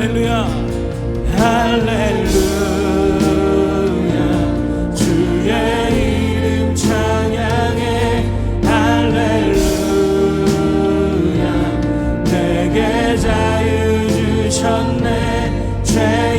할렐루야 할렐루야. 주의 이름 찬양해 할렐루야. 내게 자유 주셨네 죄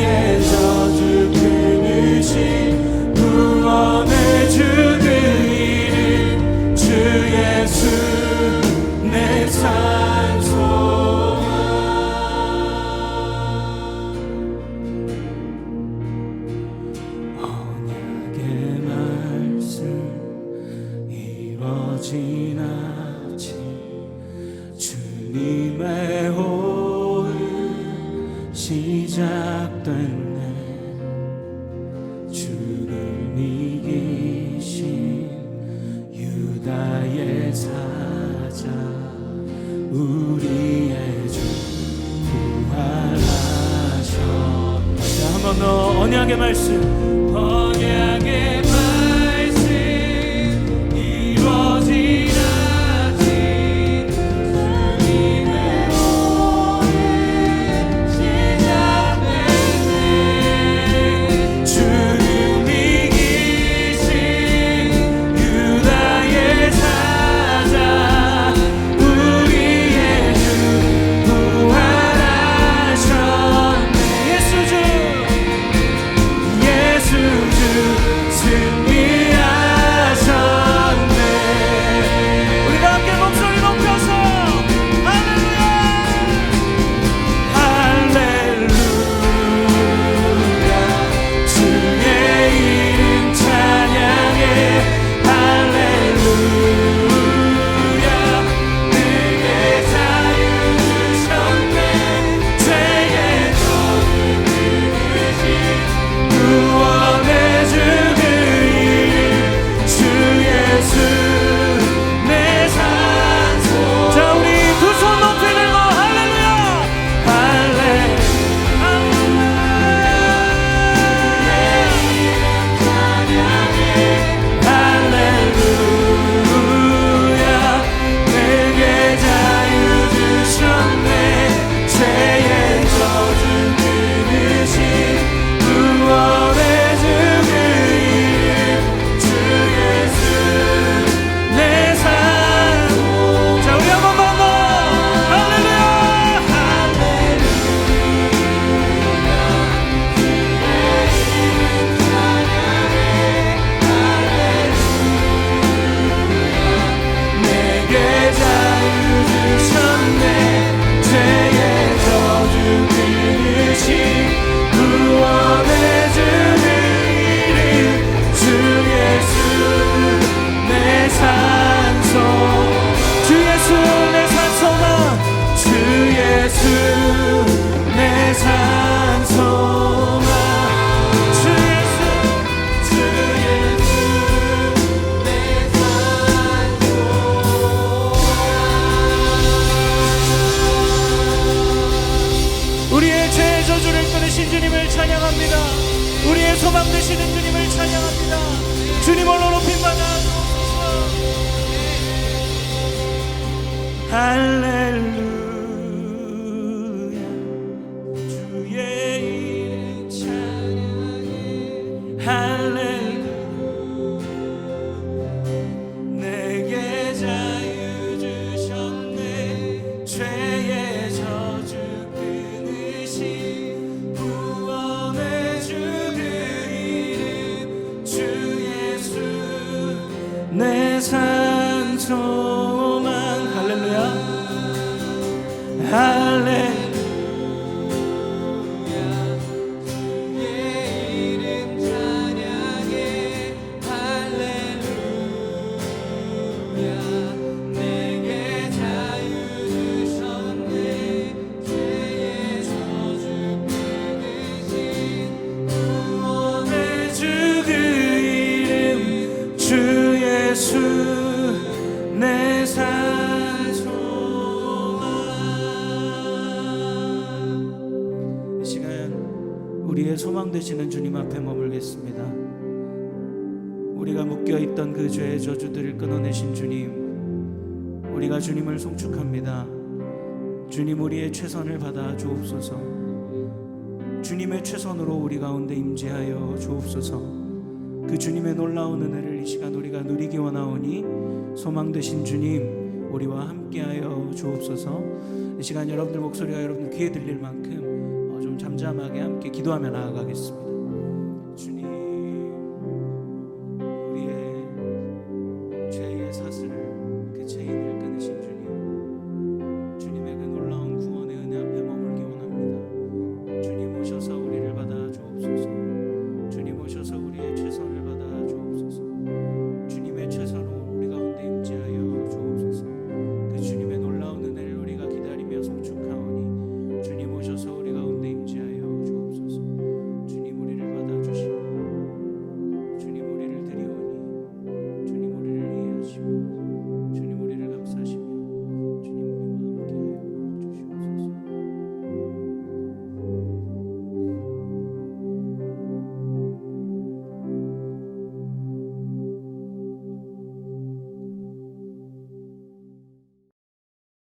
우리의 주 부활하셨 자, 한번 더 언약의 말씀. 언약 할렐루야. 주의 이름 찬양해. 할렐루야. 내게 자유 주셨네. 죄의 저주 끊으신 구원의 주그 이름 주 예수. 내 산소 할렐루야 우리의 소망 되시는 주님 앞에 머물겠습니다. 우리가 묶여 있던 그 죄의 저주들을 끊어내신 주님, 우리가 주님을 송축합니다. 주님 우리의 최선을 받아 주옵소서. 주님의 최선으로 우리 가운데 임재하여 주옵소서. 그 주님의 놀라운 은혜를 이 시간 우리가 누리기 원하오니 소망 되신 주님 우리와 함께하여 주옵소서. 이 시간 여러분들 목소리가 여러분 귀에 들릴 만큼 어, 좀 잠잠하게 함께 기도하며 나아가겠습니다.